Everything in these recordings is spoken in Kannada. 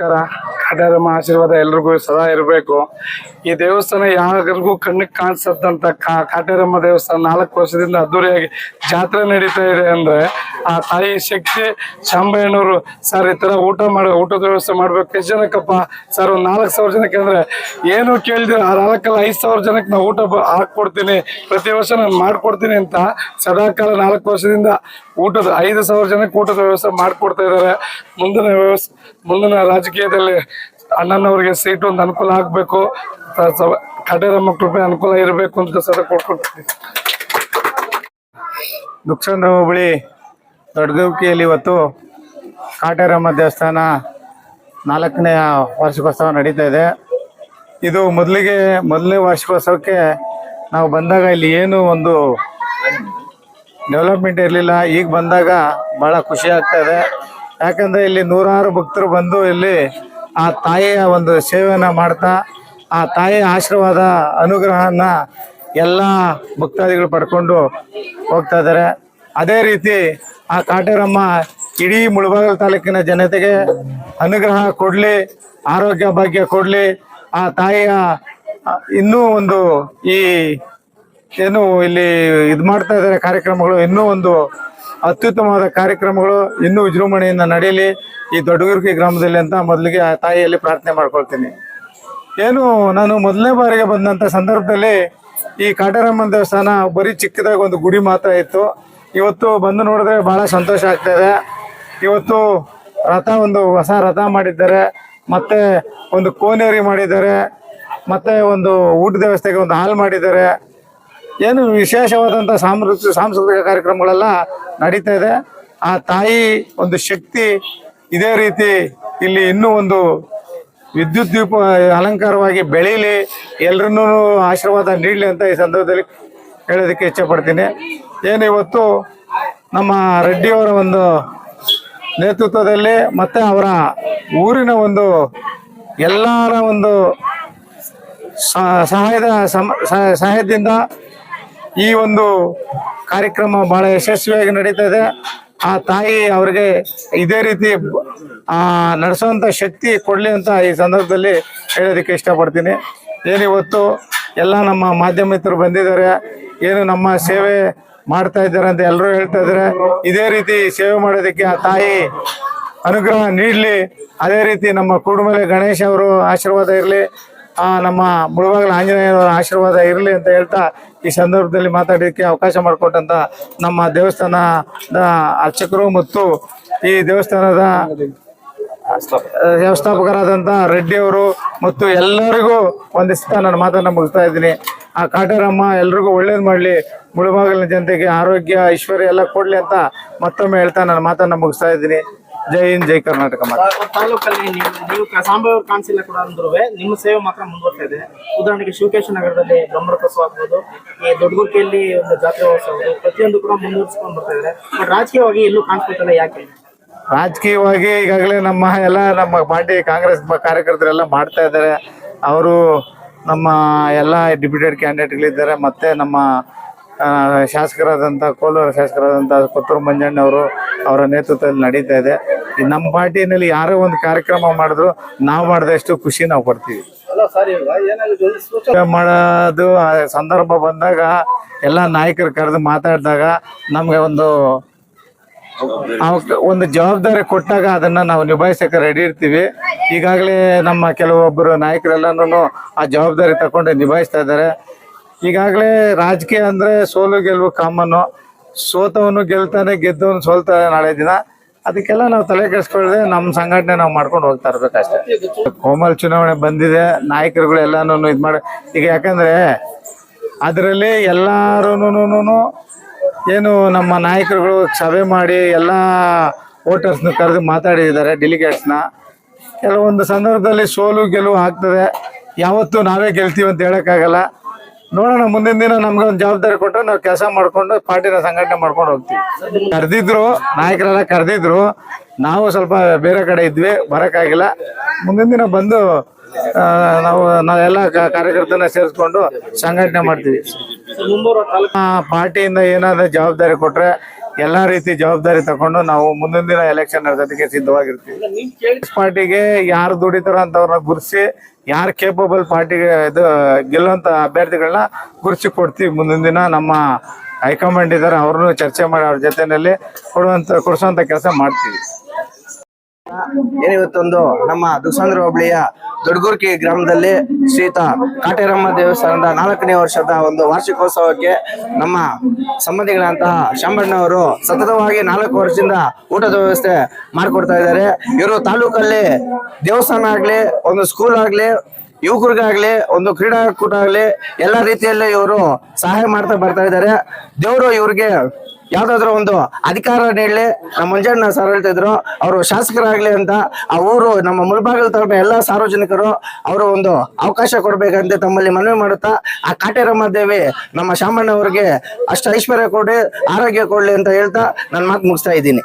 ನಮಸ್ಕಾರ. ಕಾಟಾರಮ್ಮ ಆಶೀರ್ವಾದ ಎಲ್ರಿಗೂ ಸದಾ ಇರಬೇಕು. ಈ ದೇವಸ್ಥಾನ ಯಾರಿಗೂ ಕಣ್ಣಿಗೆ ಕಾಣಿಸದಂತ ಕಾ- ಕಾಟ್ಯಾರಮ್ಮ ದೇವಸ್ಥಾನ ನಾಲ್ಕು ವರ್ಷದಿಂದ ಅದ್ದೂರಿಯಾಗಿ ಜಾತ್ರೆ ನಡೀತಾ ಇದೆ ಅಂದ್ರೆ ಆ ತಾಯಿ ಶಕ್ತಿ ಶಾಂಬಯ್ಯನವರು, ಸರ್, ಈ ತರ ಊಟ ಮಾಡಿ, ಊಟದ ವ್ಯವಸ್ಥೆ ಮಾಡ್ಬೇಕು. ಎಷ್ಟು ಜನಕ್ಕಪ್ಪ, ಸರ್, ಒಂದು ನಾಲ್ಕು ಸಾವಿರ ಜನಕ್ಕೆ ಅಂದ್ರೆ ಏನು ಕೇಳಿದ್ರೆ, ಆ ನಾಲ್ಕಲ್ಲ ಐದು ಸಾವಿರ ಜನಕ್ಕೆ ನಾವು ಊಟ ಹಾಕಿ ಹಾಕ್ಕೊಡ್ತೀನಿ. ಪ್ರತಿ ವರ್ಷ ನಾನು ಮಾಡ್ಕೊಡ್ತೀನಿ ಅಂತ ಸದಾಕಾಲ ನಾಲ್ಕು ವರ್ಷದಿಂದ ಊಟದ, ಐದು ಸಾವಿರ ಜನಕ್ಕೆ ಊಟದ ವ್ಯವಸ್ಥೆ ಮಾಡ್ಕೊಡ್ತಾ ಇದ್ದಾರೆ. ಮುಂದಿನ ವ್ಯವಸ್ಥೆ ಮುಂದಿನ ರಾಜಕೀಯದಲ್ಲಿ ಅಣ್ಣನವ್ರಿಗೆ ಸೀಟು ಒಂದು ಅನುಕೂಲ ಆಗಬೇಕು. ಕಡೆಯ ಮಕ್ಕಳಿಗೆ ಅನುಕೂಲ ಇರಬೇಕು ಅಂತ ಸದಾ ಕೊಡ್ಕೊಡ್ತೀನಿ ದುಕ್ಷಂದ್ರ ಹೋಬಳಿ ದೊಡ್ಡಗುಬ್ಕಿಯಲ್ಲಿ ಇವತ್ತು ಕಾಟೇರಮ್ಮ ದೇವಸ್ಥಾನ ನಾಲ್ಕನೇ ವಾರ್ಷಿಕೋತ್ಸವ ನಡೀತಾ ಇದೆ. ಇದು ಮೊದಲಿಗೆ, ಮೊದಲನೇ ವಾರ್ಷಿಕೋತ್ಸವಕ್ಕೆ ನಾವು ಬಂದಾಗ ಇಲ್ಲಿ ಏನು ಒಂದು ಡೆವಲಪ್ಮೆಂಟ್ ಇರಲಿಲ್ಲ. ಈಗ ಬಂದಾಗ ಭಾಳ ಖುಷಿ ಆಗ್ತಾ ಇದೆ. ಯಾಕಂದರೆ ಇಲ್ಲಿ ನೂರಾರು ಭಕ್ತರು ಬಂದು ಇಲ್ಲಿ ಆ ತಾಯಿಯ ಒಂದು ಸೇವೆಯನ್ನು ಮಾಡ್ತಾ, ಆ ತಾಯಿಯ ಆಶೀರ್ವಾದ ಅನುಗ್ರಹನ ಎಲ್ಲ ಭಕ್ತಾದಿಗಳು ಪಡ್ಕೊಂಡು ಹೋಗ್ತಾ ಇದ್ದಾರೆ. ಅದೇ ರೀತಿ ಆ ಕಾಟೇರಮ್ಮ ಇಡೀ ಮುಳಬಾಗಲ್ ತಾಲೂಕಿನ ಜನತೆಗೆ ಅನುಗ್ರಹ ಕೊಡಲಿ, ಆರೋಗ್ಯ ಭಾಗ್ಯ ಕೊಡಲಿ. ಆ ತಾಯಿಯ ಇನ್ನೂ ಒಂದು ಈ ಏನು ಇಲ್ಲಿ ಇದು ಮಾಡ್ತಾ ಇದ್ದಾರೆ ಕಾರ್ಯಕ್ರಮಗಳು, ಇನ್ನೂ ಒಂದು ಅತ್ಯುತ್ತಮವಾದ ಕಾರ್ಯಕ್ರಮಗಳು ಇನ್ನೂ ವಿಜೃಂಭಣೆಯಿಂದ ನಡೆಯಲಿ. ಈ ದೊಡ್ಡಗುರ್ಕಿ ಗ್ರಾಮದಲ್ಲಿ ಅಂತ ಮೊದಲಿಗೆ ಆ ತಾಯಿಯಲ್ಲಿ ಪ್ರಾರ್ಥನೆ ಮಾಡ್ಕೊಳ್ತೀನಿ. ಏನು, ನಾನು ಮೊದಲನೇ ಬಾರಿಗೆ ಬಂದಂಥ ಸಂದರ್ಭದಲ್ಲಿ ಈ ಕಾಟೇರಮ್ಮನ ದೇವಸ್ಥಾನ ಬರೀ ಚಿಕ್ಕದಾಗಿ ಒಂದು ಗುಡಿ ಮಾತ್ರ ಇತ್ತು. ಇವತ್ತು ಬಂದು ನೋಡಿದ್ರೆ ಬಹಳ ಸಂತೋಷ ಆಗ್ತಾ ಇದೆ ಇವತ್ತು ರಥ ಒಂದು ಹೊಸ ರಥ ಮಾಡಿದ್ದಾರೆ. ಮತ್ತೆ ಒಂದು ಕೋನೇರಿ ಮಾಡಿದ್ದಾರೆ. ಮತ್ತೆ ಒಂದು ಊಟದ ವ್ಯವಸ್ಥೆಗೆ ಒಂದು ಹಾಲ್ ಮಾಡಿದ್ದಾರೆ. ಏನು ವಿಶೇಷವಾದಂಥ ಸಾಂಸ್ಕೃತಿಕ ಸಾಂಸ್ಕೃತಿಕ ಕಾರ್ಯಕ್ರಮಗಳೆಲ್ಲ ನಡೀತಾ ಇದೆ. ಆ ತಾಯಿ ಒಂದು ಶಕ್ತಿ ಇದೇ ರೀತಿ ಇಲ್ಲಿ ಇನ್ನೂ ಒಂದು ವಿದ್ಯುತ್ ದೀಪ ಅಲಂಕಾರವಾಗಿ ಬೆಳೀಲಿ. ಎಲ್ರನ್ನೂ ಆಶೀರ್ವಾದ ನೀಡಲಿ ಅಂತ ಈ ಸಂದರ್ಭದಲ್ಲಿ ಹೇಳೋದಕ್ಕೆ ಇಚ್ಛೆಪಡ್ತೀನಿ. ಏನು ಇವತ್ತು ನಮ್ಮ ರೆಡ್ಡಿಯವರ ಒಂದು ನೇತೃತ್ವದಲ್ಲಿ ಮತ್ತು ಅವರ ಊರಿನ ಒಂದು ಎಲ್ಲರ ಒಂದು ಸಹಾಯದ ಸಹಾಯದಿಂದ ಈ ಒಂದು ಕಾರ್ಯಕ್ರಮ ಬಹಳ ಯಶಸ್ವಿಯಾಗಿ ನಡೀತದೆ. ಆ ತಾಯಿ ಅವರಿಗೆ ಇದೇ ರೀತಿ ನಡೆಸುವಂಥ ಶಕ್ತಿ ಕೊಡಲಿ ಅಂತ ಈ ಸಂದರ್ಭದಲ್ಲಿ ಹೇಳೋದಕ್ಕೆ ಇಷ್ಟಪಡ್ತೀನಿ. ಏನಿವತ್ತು ಎಲ್ಲ ನಮ್ಮ ಮಾಧ್ಯಮ ಮಿತ್ರರು ಬಂದಿದ್ದಾರೆ. ಏನು ನಮ್ಮ ಸೇವೆ ಮಾಡ್ತಾ ಇದ್ದಾರೆ ಅಂತ ಎಲ್ಲರೂ ಹೇಳ್ತಾ ಇದ್ದಾರೆ. ಇದೇ ರೀತಿ ಸೇವೆ ಮಾಡೋದಕ್ಕೆ ಆ ತಾಯಿ ಅನುಗ್ರಹ ನೀಡಲಿ. ಅದೇ ರೀತಿ ನಮ್ಮ ಕುಡುಮಲೆ ಗಣೇಶ್ ಅವರು ಆಶೀರ್ವಾದ ಇರಲಿ. ಆ, ನಮ್ಮ ಮುಳುಬಾಗಲ ಆಂಜನೇಯನವರ ಆಶೀರ್ವಾದ ಇರಲಿ ಅಂತ ಹೇಳ್ತಾ ಈ ಸಂದರ್ಭದಲ್ಲಿ ಮಾತಾಡೋದಕ್ಕೆ ಅವಕಾಶ ಮಾಡಿಕೊಟ್ಟಂತ ನಮ್ಮ ದೇವಸ್ಥಾನದ ಅರ್ಚಕರು ಮತ್ತು ಈ ದೇವಸ್ಥಾನದ ವ್ಯವಸ್ಥಾಪಕರಾದಂಥ ರೆಡ್ಡಿ ಅವರು ಮತ್ತು ಎಲ್ಲರಿಗೂ ಒಂದಿಷ್ಟ ನನ್ನ ಮಾತನ್ನು ಮುಗಿಸ್ತಾ ಇದ್ದೀನಿ. ಆ ಕಾಟಾರಮ್ಮ ಎಲ್ರಿಗೂ ಒಳ್ಳೇದು ಮಾಡಲಿ. ಮುಳುಬಾಗಿಲಿನ ಜನತೆಗೆ ಆರೋಗ್ಯ ಐಶ್ವರ್ಯ ಎಲ್ಲ ಕೊಡಲಿ ಅಂತ ಮತ್ತೊಮ್ಮೆ ಹೇಳ್ತಾ ನನ್ನ ಮಾತನ್ನು ಮುಗಿಸ್ತಾ ಇದ್ದೀನಿ. ಜೈ ಹಿಂದ್ ಜೈ ಕರ್ನಾಟಕ ತಾಲೂಕಲ್ಲಿ ನೀವು ಸಾಂಬಾವ್ರ ಕಾಣಿಸಿಲ್ಲ ಕೂಡ ಅಂದ್ರೂ ನಿಮ್ಮ ಸೇವೆ ಮಾತ್ರ ಮುಂದುವರ್ತಾ ಇದೆ. ಉದಾಹರಣೆಗೆ ಶಿವಕೇಶ ನಗರದಲ್ಲಿ ಬ್ರಹ್ಮರಥೋತ್ಸವ ಆಗ್ಬೋದು ಈ ದೊಡ್ಡಗುರ್ಕೆಯಲ್ಲಿ ಒಂದು ಜಾತ್ರೆ ಮಹೋತ್ಸವ ಪ್ರತಿಯೊಂದು ಕೂಡ ಮುಂದುವರಿಸ್ಕೊಂಡು ಬರ್ತಾ ಇದ್ದಾರೆ ಬಟ್ ರಾಜಕೀಯವಾಗಿ ಎಲ್ಲೂ ಕಾಣಿಸ್ಕೊಳ್ತಿಲ್ಲ ಯಾಕೆ? ರಾಜಕೀಯವಾಗಿ ಈಗಾಗಲೇ ನಮ್ಮ ಎಲ್ಲ ನಮ್ಮ ಪಾರ್ಟಿ ಕಾಂಗ್ರೆಸ್ ಕಾರ್ಯಕರ್ತರೆಲ್ಲ ಮಾಡ್ತಾ ಇದ್ದಾರೆ. ಅವರು ನಮ್ಮ ಎಲ್ಲ ಡಿಪ್ಯೂಟೆಡ್ ಕ್ಯಾಂಡಿಡೇಟ್ಗಳಿದ್ದಾರೆ. ಮತ್ತು ನಮ್ಮ ಶಾಸಕರಾದಂಥ ಕೋಲಾರ ಶಾಸಕರಾದಂಥ ಕೊತ್ತೂರು ಮಂಜಣ್ಣ ಅವರು ಅವರ ನೇತೃತ್ವದಲ್ಲಿ ನಡೀತಾ ಇದೆ. ನಮ್ಮ ಪಾರ್ಟಿನಲ್ಲಿ ಯಾರೋ ಒಂದು ಕಾರ್ಯಕ್ರಮ ಮಾಡಿದ್ರು ನಾವು ಮಾಡಿದಷ್ಟು ಖುಷಿ ನಾವು ಪಡ್ತೀವಿ. ಮಾಡೋದು ಸಂದರ್ಭ ಬಂದಾಗ ಎಲ್ಲ ನಾಯಕರು ಕರೆದು ಮಾತಾಡಿದಾಗ ನಮಗೆ ಒಂದು ಒಂದು ಜವಾಬ್ದಾರಿ ಕೊಟ್ಟಾಗ ಅದನ್ನ ನಾವು ನಿಭಾಯಿಸಕ್ಕೆ ರೆಡಿ ಇರ್ತೀವಿ. ಈಗಾಗಲೇ ನಮ್ಮ ಕೆಲವೊಬ್ಬರು ನಾಯಕರೆಲ್ಲನೂ ಆ ಜವಾಬ್ದಾರಿ ತಗೊಂಡು ನಿಭಾಯಿಸ್ತಾ ಇದ್ದಾರೆ. ಈಗಾಗಲೇ ರಾಜಕೀಯ ಅಂದರೆ ಸೋಲು ಗೆಲುವು ಕಾಮನ್ನು, ಸೋತವನು ಗೆಲ್ತಾನೆ, ಗೆದ್ದವನು ಸೋಲ್ತಾನೆ ನಾಳೆ ದಿನ. ಅದಕ್ಕೆಲ್ಲ ನಾವು ತಲೆ ಕೆಡಿಸ್ಕೊಳ್ಳದೆ ನಮ್ಮ ಸಂಘಟನೆ ನಾವು ಮಾಡ್ಕೊಂಡು ಹೋಗ್ತಾ ಇರ್ಬೇಕಷ್ಟೇ. ಕೋಮಲ್ ಚುನಾವಣೆ ಬಂದಿದೆ, ನಾಯಕರುಗಳು ಎಲ್ಲಾನು ಇದು ಮಾಡಿ, ಈಗ ಯಾಕಂದರೆ ಅದರಲ್ಲಿ ಎಲ್ಲಾರು ಏನು ನಮ್ಮ ನಾಯಕರುಗಳು ಸಭೆ ಮಾಡಿ ಎಲ್ಲ ವೋಟರ್ಸ್ನ ಕರೆದು ಮಾತಾಡಿದ್ದಾರೆ ಡೆಲಿಗೇಟ್ಸ್ನ ಕೆಲವೊಂದು ಸಂದರ್ಭದಲ್ಲಿ ಸೋಲು ಗೆಲುವು ಆಗ್ತದೆ. ಯಾವತ್ತೂ ನಾವೇ ಗೆಲ್ತೀವಿ ಅಂತ ಹೇಳೋಕ್ಕಾಗಲ್ಲ. ನೋಡೋಣ, ಮುಂದಿನ ದಿನ ನಮ್ಗೆ ಒಂದು ಜವಾಬ್ದಾರಿ ಕೊಟ್ಟು ನಾವು ಕೆಲಸ ಮಾಡ್ಕೊಂಡು ಪಾರ್ಟಿನ ಸಂಘಟನೆ ಮಾಡ್ಕೊಂಡು ಹೋಗ್ತೀವಿ. ಕರೆದಿದ್ರು, ನಾಯಕರೆಲ್ಲ ಕರೆದಿದ್ರು. ನಾವು ಸ್ವಲ್ಪ ಬೇರೆ ಕಡೆ ಇದ್ವಿ, ಬರೋಕ್ಕಾಗಿಲ್ಲ. ಮುಂದಿನ ದಿನ ಬಂದು ನಾವು ನಾವೆಲ್ಲ ಕಾರ್ಯಕರ್ತನ ಸೇರಿಸ್ಕೊಂಡು ಸಂಘಟನೆ ಮಾಡ್ತೀವಿ. ಪಾರ್ಟಿಯಿಂದ ಏನಾದ್ರು ಜವಾಬ್ದಾರಿ ಕೊಟ್ರೆ ಎಲ್ಲಾ ರೀತಿ ಜವಾಬ್ದಾರಿ ತಗೊಂಡು ನಾವು ಮುಂದಿನ ದಿನ ಎಲೆಕ್ಷನ್ ನಡೆಸೋದಕ್ಕೆ ಸಿದ್ಧವಾಗಿರ್ತೀವಿ. ಪಾರ್ಟಿಗೆ ಯಾರು ದುಡಿತಾರ ಅಂತವ್ರನ್ನ ಗುರುಸಿ, ಯಾರು ಕೇಪಬಲ್ ಪಾರ್ಟಿಗೆ ಇದು, ಗೆಲ್ಲುವಂತ ಅಭ್ಯರ್ಥಿಗಳನ್ನ ಗುರುಸಿ ಕೊಡ್ತೀವಿ ಮುಂದಿನ ದಿನ. ನಮ್ಮ ಹೈಕಮಾಂಡ್ ಇದ್ದಾರೆ, ಅವ್ರನ್ನು ಚರ್ಚೆ ಮಾಡಿ ಅವ್ರ ಜೊತೆಯಲ್ಲಿ ಕೊಡುವಂತ ಕೊಡಿಸುವಂತ ಕೆಲಸ ಮಾಡ್ತೀವಿ. ಏನಿವತ್ತೊಂದು ನಮ್ಮ ದುಸಾಂದ್ರ ಹೋಬಳಿಯ ದೊಡ್ಡಗುರ್ಕಿ ಗ್ರಾಮದಲ್ಲಿ ಶ್ರೀತ ಕಾಟೇರಮ್ಮ ದೇವಸ್ಥಾನದ ನಾಲ್ಕನೇ ವರ್ಷದ ಒಂದು ವಾರ್ಷಿಕೋತ್ಸವಕ್ಕೆ ನಮ್ಮ ಸಂಬಂಧಿಗಳಂತಹ ಶಾಂಬಣ್ಣವರು ಸತತವಾಗಿ ನಾಲ್ಕು ವರ್ಷದಿಂದ ಊಟದ ವ್ಯವಸ್ಥೆ ಮಾಡಿಕೊಡ್ತಾ ಇದ್ದಾರೆ. ಇವರು ತಾಲೂಕಲ್ಲಿ ದೇವಸ್ಥಾನ ಆಗ್ಲಿ, ಒಂದು ಸ್ಕೂಲ್ ಆಗ್ಲಿ, ಯುವಕರಿಗಾಗ್ಲಿ, ಒಂದು ಕ್ರೀಡಾಕೂಟ ಆಗ್ಲಿ, ಎಲ್ಲ ರೀತಿಯಲ್ಲಿ ಇವರು ಸಹಾಯ ಮಾಡ್ತಾ ಬರ್ತಾ ಇದ್ದಾರೆ. ದೇವರು ಇವ್ರಿಗೆ ಯಾವ್ದಾದ್ರು ಒಂದು ಅಧಿಕಾರ ನೀಡಲಿ. ನಮ್ಮ ಮಂಜಣ್ಣ ಸರ್ ಹೇಳ್ತಿದ್ರು, ಅವರು ಶಾಸಕರಾಗ್ಲಿ ಅಂತ ಆ ಊರು, ನಮ್ಮ ಮುಳಬಾಗಿಲು ತಲುಪ ಎಲ್ಲ ಸಾರ್ವಜನಿಕರು ಅವರು ಒಂದು ಅವಕಾಶ ಕೊಡ್ಬೇಕಂತ ತಮ್ಮಲ್ಲಿ ಮನವಿ ಮಾಡುತ್ತಾ, ಆ ಕಾಟೇರಮ್ಮ ದೇವಿ ನಮ್ಮ ಶಾಮಣ್ಣ ಅವ್ರಿಗೆ ಅಷ್ಟು ಐಶ್ವರ್ಯ ಕೊಡಿ, ಆರೋಗ್ಯ ಕೊಡ್ಲಿ ಅಂತ ಹೇಳ್ತಾ ನನ್ನ ಮಾತು ಮುಗಿಸ್ತಾ ಇದ್ದೀನಿ.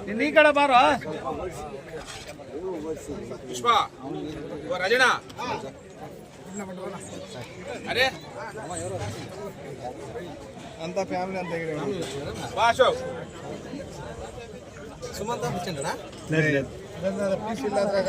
ನಿನ್ನ ನೀ ಕಡೆ ಬಾರೋ. ಪುಷ್ಪ ರಾಜಣ್ಣ. ಅರೇ. ಅಂತ ಫ್ಯಾಮಿಲಿ ಅಂತ ಹೇಳಿ. ಬಾ ಅಶೋಕ್. ಸುಮಂತ ಮುಚ್ಚಣ್ಣ ಇಲ್ಲ ಅದ್ರಾಗ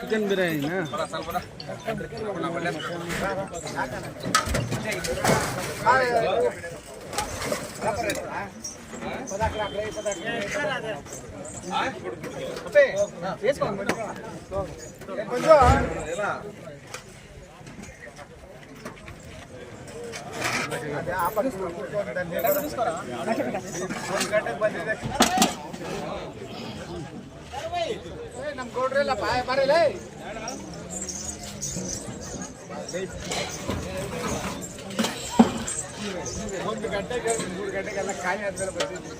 చికెన్ బిర్యానీనా కొంచెం ನಮ್ ಗೌಡ್ರೆಲ್ಲ ಬಾಯ ಬರಲೇ ಒಂದು ಗಂಟೆಗೆ ಮೂರು ಗಂಟೆಗೆಲ್ಲ ಖಾಲಿ ಆದ್ಮೇಲೆ ಬಂದಿದ್ವಿ